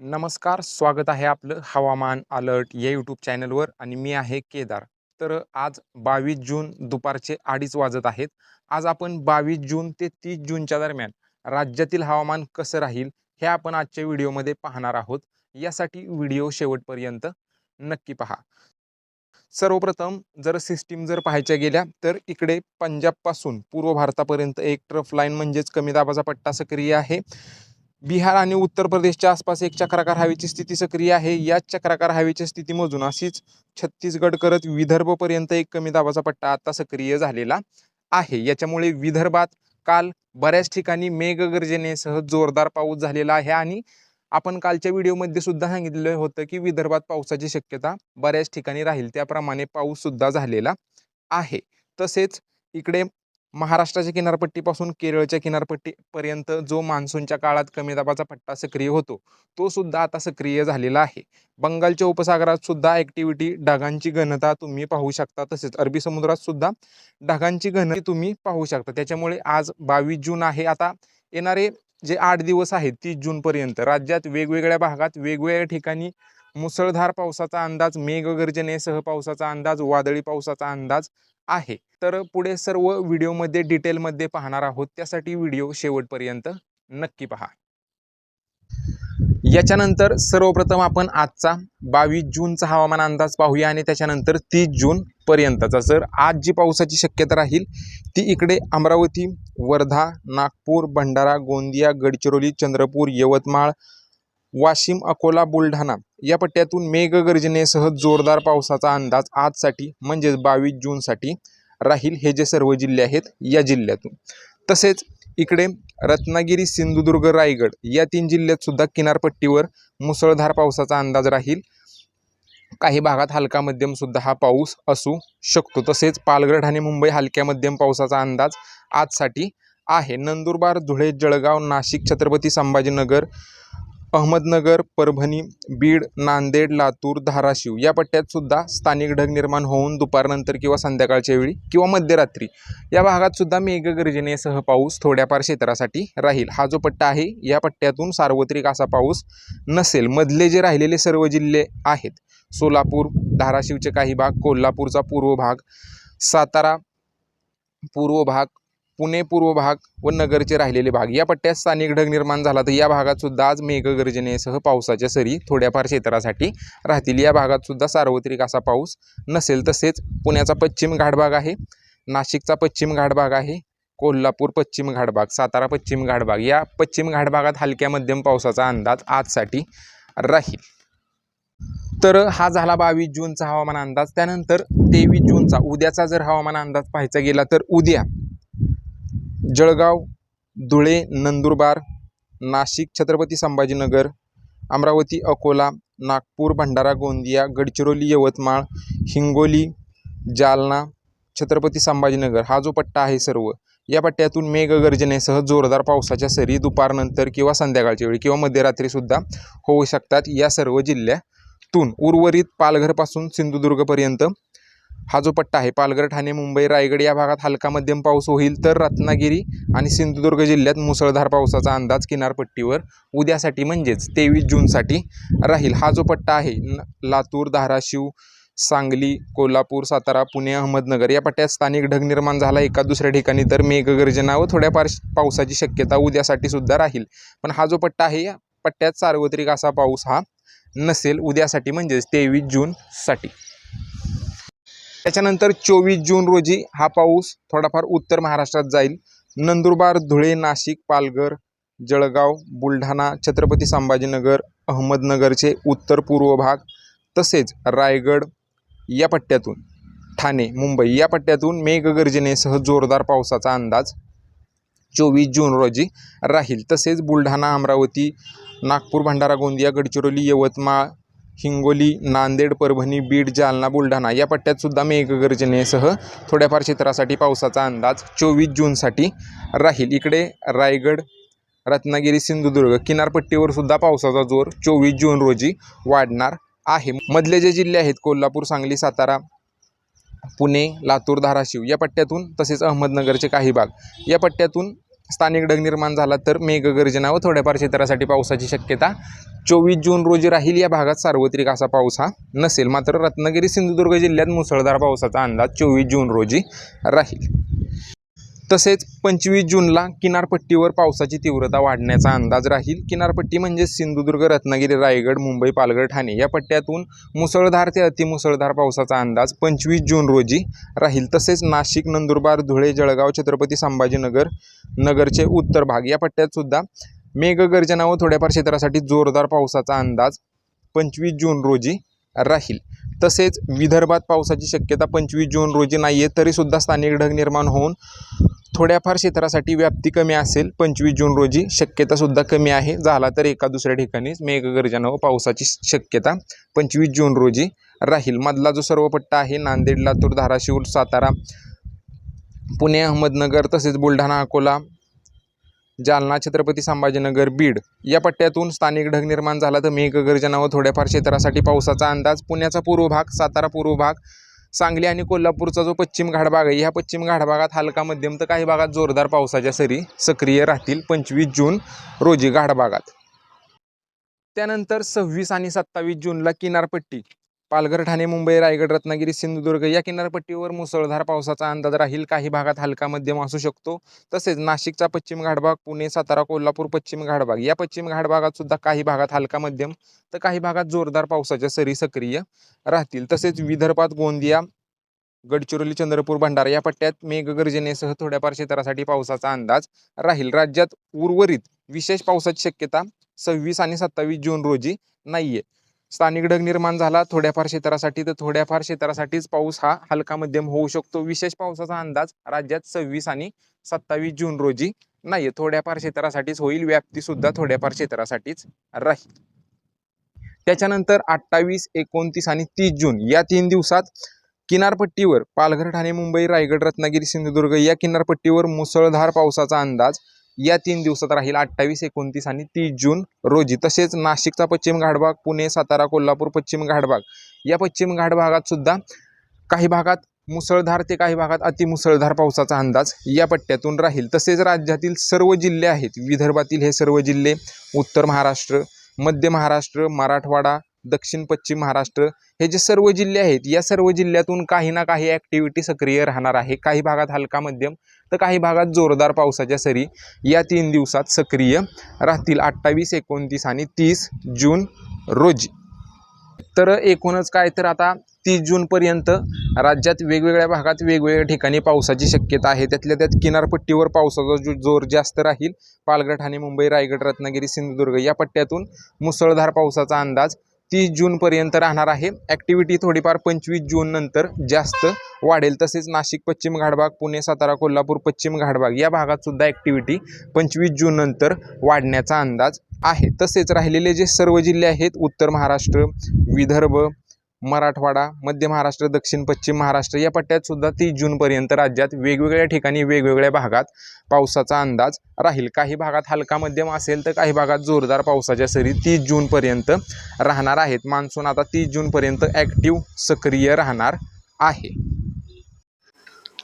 नमस्कार स्वागत आहे आपलं हवामान अलर्ट या यूट्यूब चॅनलवर आणि मी आहे केदार. तर आज बावीस जून दुपारचे अडीच वाजत आहेत. आज आपण बावीस जून ते तीस जूनच्या दरम्यान राज्यातील हवामान कसं राहील हे आपण आजच्या व्हिडिओमध्ये पाहणार आहोत. यासाठी व्हिडिओ शेवटपर्यंत नक्की पहा. सर्वप्रथम जर सिस्टीम जर पाहायच्या गेल्या तर इकडे पंजाबपासून पूर्व भारतापर्यंत एक ट्रफ लाईन म्हणजेच कमी दाबाचा पट्टा सक्रिय आहे. बिहार आणि उत्तर प्रदेशच्या आसपास एक चक्राकार हवेची स्थिती सक्रिय आहे. या चक्राकार हवेची स्थिती मोजून अशीच छत्तीसगड करत विदर्भपर्यंत एक कमी दाबाचा पट्टा आता सक्रिय झालेला आहे. याच्यामुळे विदर्भात काल बऱ्याच ठिकाणी मेघगर्जनेसह जोरदार पाऊस झालेला आहे आणि आपण कालच्या व्हिडिओमध्ये सुद्धा सांगितलेलं होतं की विदर्भात पावसाची शक्यता बऱ्याच ठिकाणी राहील. त्याप्रमाणे पाऊस सुद्धा झालेला आहे. तसेच इकडे महाराष्ट्राच्या किनारपट्टीपासून केरळच्या किनारपट्टीपर्यंत जो मान्सूनच्या काळात कमी दाबाचा पट्टा सक्रिय होतो तो सुद्धा आता सक्रिय झालेला आहे. बंगालच्या उपसागरात सुद्धा ॲक्टिव्हिटी ढगांची घनता तुम्ही पाहू शकता तसेच अरबी समुद्रात सुद्धा ढगांची घनता तुम्ही पाहू शकता. त्याच्यामुळे आज बावीस जून आहे. आता येणारे जे आठ दिवस आहेत तीस जूनपर्यंत राज्यात वेगवेगळ्या भागात वेगवेगळ्या ठिकाणी मुसळधार पावसाचा अंदाज मेघगर्जनेसह पावसाचा अंदाज वादळी पावसाचा अंदाज आहे. तर पुढे सर्व व्हिडिओमध्ये डिटेलमध्ये पाहणार आहोत. त्यासाठी व्हिडिओ शेवटपर्यंत नक्की पहा. याच्यानंतर सर्वप्रथम आपण आजचा बावीस जूनचा हवामान अंदाज पाहूया आणि त्याच्यानंतर तीस जून पर्यंतचा. जर आज जी पावसाची शक्यता राहील ती इकडे अमरावती वर्धा नागपूर भंडारा गोंदिया गडचिरोली चंद्रपूर यवतमाळ वाशिम अकोला बुलढाणा या पट्ट्यातून मेघगर्जनेसह जोरदार पावसाचा अंदाज आजसाठी म्हणजेच बावीस जूनसाठी राहील हे जे सर्व जिल्हे आहेत या जिल्ह्यातून. तसेच इकडे रत्नागिरी सिंधुदुर्ग रायगड या तीन जिल्ह्यात सुद्धा किनारपट्टीवर मुसळधार पावसाचा अंदाज राहील. काही भागात हलका मध्यम सुद्धा हा पाऊस असू शकतो. तसेच पालघर आणि मुंबई हलक्या मध्यम पावसाचा अंदाज आजसाठी आहे. नंदुरबार धुळे जळगाव नाशिक छत्रपती संभाजीनगर अहमदनगर परभणी बीड नांदेड लातूर धाराशिव या पट्ट्यात सुद्धा स्थानिक ढग निर्माण होऊन दुपारनंतर किंवा संध्याकाळच्या वेळी किंवा मध्यरात्री या भागात सुद्धा मेघगर्जनेसह पाऊस थोड्याफार क्षेत्रासाठी राहील. हा जो पट्टा आहे या पट्ट्यातून सार्वत्रिक असा पाऊस नसेल. मधले जे राहिलेले सर्व जिल्हे आहेत सोलापूर धाराशिवचे काही भाग कोल्हापूरचा पूर्व भाग सातारा पूर्व भाग पुणे पूर्व भाग व नगरचे राहिलेले भाग. या पट्ट्यात स्थानिक ढग निर्माण झाला तर या भागात सुद्धा आज मेघगर्जनेसह पावसाच्या सरी थोड्याफार क्षेत्रासाठी राहतील. या भागात सुद्धा सार्वत्रिक असा पाऊस नसेल तसेच पुण्याचा पश्चिम घाटभाग आहे नाशिकचा पश्चिम घाटभाग आहे कोल्हापूर पश्चिम घाटभाग सातारा पश्चिम घाटभाग. या पश्चिम घाटभागात हलक्या मध्यम पावसाचा अंदाज आजसाठी राहील. तर हा झाला बावीस जूनचा हवामान अंदाज. त्यानंतर तेवीस जूनचा उद्याचा जर हवामान अंदाज पाहायचा गेला तर उद्या जळगाव धुळे नंदुरबार नाशिक छत्रपती संभाजीनगर अमरावती अकोला नागपूर भंडारा गोंदिया गडचिरोली यवतमाळ हिंगोली जालना छत्रपती संभाजीनगर हा जो पट्टा आहे सर्व या पट्ट्यातून मेघगर्जनेसह जोरदार पावसाच्या सरी दुपारनंतर किंवा संध्याकाळच्या वेळी किंवा मध्यरात्रीसुद्धा होऊ शकतात या सर्व जिल्ह्यातून. उर्वरित पालघरपासून सिंधुदुर्गपर्यंत हा जो पट्टा आहे पालघर ठाणे मुंबई रायगड या भागात हलका मध्यम पाऊस होईल तर रत्नागिरी आणि सिंधुदुर्ग जिल्ह्यात मुसळधार पावसाचा अंदाज किनारपट्टीवर उद्यासाठी म्हणजेच तेवीस जूनसाठी राहील. हा जो पट्टा आहे न लातूर धाराशिव सांगली कोल्हापूर सातारा पुणे अहमदनगर या पट्ट्यात स्थानिक ढग निर्माण झाला. एका दुसऱ्या ठिकाणी तर मेघगर्जना व थोड्याफार पावसाची शक्यता उद्यासाठी सुद्धा राहील. पण हा जो पट्टा आहे या पट्ट्यात सार्वत्रिक असा पाऊस हा नसेल उद्यासाठी म्हणजेच तेवीस जूनसाठी. त्याच्यानंतर चोवीस जून रोजी हा पाऊस थोडाफार उत्तर महाराष्ट्रात जाईल. नंदुरबार धुळे नाशिक पालघर जळगाव बुलढाणा छत्रपती संभाजीनगर अहमदनगरचे उत्तर पूर्व भाग तसेच रायगड या पट्ट्यातून ठाणे मुंबई या पट्ट्यातून मेघगर्जनेसह जोरदार पावसाचा अंदाज चोवीस जून रोजी राहील. तसेच बुलढाणा अमरावती नागपूर भंडारा गोंदिया गडचिरोली यवतमाळ हिंगोली नांदेड परभणी बीड जालना बुलढाणा या पट्ट्यात सुद्धा मेघगर्जनेसह थोड्याफार क्षेत्रासाठी पावसाचा अंदाज चोवीस जूनसाठी राहील. इकडे रायगड रत्नागिरी सिंधुदुर्ग किनारपट्टीवर सुद्धा पावसाचा जोर चोवीस जून रोजी वाढणार आहे. मधले जे जिल्हे आहेत कोल्हापूर सांगली सातारा पुणे लातूर धाराशिव या पट्ट्यातून तसेच अहमदनगरचे काही भाग या पट्ट्यातून स्थानिक ढग निर्माण झाला तर मेघगर्जना व थोड्याफार क्षेत्रासाठी पावसाची शक्यता. चोवीस जून रोजी राहील या भागात सार्वत्रिक असा पाऊस हा नसेल. मात्र रत्नागिरी सिंधुदुर्ग जिल्ह्यात मुसळधार पावसाचा अंदाज चोवीस जून रोजी राहील. तसेच पंचवीस जूनला किनारपट्टीवर पावसाची तीव्रता वाढण्याचा अंदाज राहील. किनारपट्टी म्हणजे सिंधुदुर्ग रत्नागिरी रायगड मुंबई पालघर ठाणे. या पट्ट्यातून मुसळधार ते अतिमुसळधार पावसाचा अंदाज पंचवीस जून रोजी राहील. तसेच नाशिक नंदुरबार धुळे जळगाव छत्रपती संभाजीनगर नगरचे उत्तर भाग या पट्ट्यातसुद्धा मेघगर्जना व थोड्याफार क्षेत्रासाठी जोरदार पावसाचा अंदाज पंचवीस जून रोजी राहील. तसेच विदर्भात पावसाची शक्यता पंचवीस जून रोजी नाही आहे तरीसुद्धा स्थानिक ढग निर्माण होऊन थोड्याफार क्षेत्रासाठी व्याप्ती कमी असेल पंचवीस जून रोजी शक्यतासुद्धा कमी आहे. झाला तर एका दुसऱ्या ठिकाणीच मेघगर्जना व पावसाची शक्यता पंचवीस जून रोजी राहील. मधला जो सर्व पट्टा आहे नांदेड लातूर धाराशिव सातारा पुणे अहमदनगर तसेच बुलढाणा अकोला जालना छत्रपती संभाजीनगर बीड या पट्ट्यातून स्थानिक ढग निर्माण झाला. तर मेघगर्जना व थोड्याफार क्षेत्रासाठी पावसाचा अंदाज. पुण्याचा पूर्व भाग सातारा पूर्व भाग सांगली आणि कोल्हापूरचा जो पश्चिम घाटभाग आहे ह्या पश्चिम घाटभागात हलका मध्यम तर काही भागात जोरदार पावसाच्या सरी सक्रिय राहतील. पंचवीस जून रोजी घाटभागात. त्यानंतर सव्वीस आणि सत्तावीस जूनला किनारपट्टी. पालघर ठाणे मुंबई रायगड रत्नागिरी सिंधुदुर्ग या किनारपट्टीवर मुसळधार पावसाचा अंदाज राहील. काही भागात हलका मध्यम असू शकतो. तसेच नाशिकचा पश्चिम घाटभाग पुणे सातारा कोल्हापूर पश्चिम घाटभाग या पश्चिम घाटभागात सुद्धा काही भागात हलका मध्यम तर काही भागात जोरदार पावसाच्या सरी सक्रिय राहतील. तसेच विदर्भात गोंदिया गडचिरोली चंद्रपूर भंडारा या पट्ट्यात मेघगर्जनेसह थोड्याफार क्षेत्रासाठी पावसाचा अंदाज राहील. राज्यात उर्वरित विशेष पावसाची शक्यता सव्वीस आणि सत्तावीस जून रोजी नाहीये. स्थानिक ढग निर्माण झाला. थोड्याफार क्षेत्रासाठी तर थोड्याफार क्षेत्रासाठीच पाऊस हा हलका मध्यम होऊ शकतो. विशेष पावसाचा अंदाज राज्यात सव्वीस आणि सत्तावीस जून रोजी नाहीये. थोड्याफार क्षेत्रासाठीच होईल. व्याप्ती सुद्धा थोड्याफार क्षेत्रासाठीच राहील. त्याच्यानंतर अठ्ठावीस एकोणतीस आणि तीस जून या तीन दिवसात किनारपट्टीवर पालघर ठाणे मुंबई रायगड रत्नागिरी सिंधुदुर्ग या किनारपट्टीवर मुसळधार पावसाचा अंदाज या तीन दिवसात राहील अठ्ठावीस एकोणतीस आणि तीस जून रोजी. तसेच नाशिकचा पश्चिम घाटभाग पुणे सातारा कोल्हापूर पश्चिम घाटभाग. या पश्चिम घाटभागात सुद्धा काही भागात मुसळधार ते काही भागात अतिमुसळधार पावसाचा अंदाज या पट्ट्यातून राहील. तसेच राज्यातील सर्व जिल्हे आहेत. विदर्भातील हे सर्व जिल्हे उत्तर महाराष्ट्र मध्य महाराष्ट्र मराठवाडा दक्षिण पश्चिम महाराष्ट्र हे जे सर्व जिल्हे आहेत या सर्व जिल्ह्यातून काही ना काही ॲक्टिव्हिटी सक्रिय राहणार आहे. काही भागात हलका मध्यम तर काही भागात जोरदार पावसाच्या सरी या तीन दिवसात सक्रिय राहतील. अठ्ठावीस एकोणतीस आणि तीस जून रोजी. तर एकूणच काय तर आता तीस जूनपर्यंत राज्यात वेगवेगळ्या भागात वेगवेगळ्या ठिकाणी पावसाची शक्यता आहे. त्यातल्या त्यात किनारपट्टीवर पावसाचा जो जोर जास्त राहील पालघर ठाणे मुंबई रायगड रत्नागिरी सिंधुदुर्ग या पट्ट्यातून मुसळधार पावसाचा अंदाज तीस जूनपर्यंत राहणार आहे. ॲक्टिव्हिटी थोडीफार पंचवीस जून नंतर जास्त वाढेल. तसेच नाशिक पश्चिम घाटभाग पुणे सातारा कोल्हापूर पश्चिम घाटभाग या भागात सुद्धा ॲक्टिव्हिटी पंचवीस जून नंतर वाढण्याचा अंदाज आहे. तसेच राहिलेले जे सर्व जिल्हे आहेत उत्तर महाराष्ट्र विदर्भ मराठवाडा मध्य महाराष्ट्र दक्षिण पश्चिम महाराष्ट्र या पट्ट्यात सुद्धा तीस जूनपर्यंत राज्यात वेगवेगळ्या ठिकाणी वेगवेगळ्या भागात पावसाचा अंदाज राहील. काही भागात हलका मध्यम असेल तर काही भागात जोरदार पावसाच्या सरी तीस जूनपर्यंत राहणार आहेत. मान्सून आता तीस जूनपर्यंत ॲक्टिव्ह सक्रिय राहणार आहे.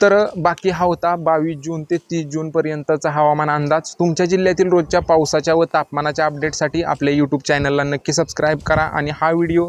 तर बाकी हा होता बावीस जून ते तीस जूनपर्यंतचा हवामान अंदाज. तुमच्या जिल्ह्यातील रोजच्या पावसाच्या व तापमानाच्या अपडेटसाठी आपल्या यूट्यूब चॅनलला नक्की सबस्क्राईब करा आणि हा व्हिडिओ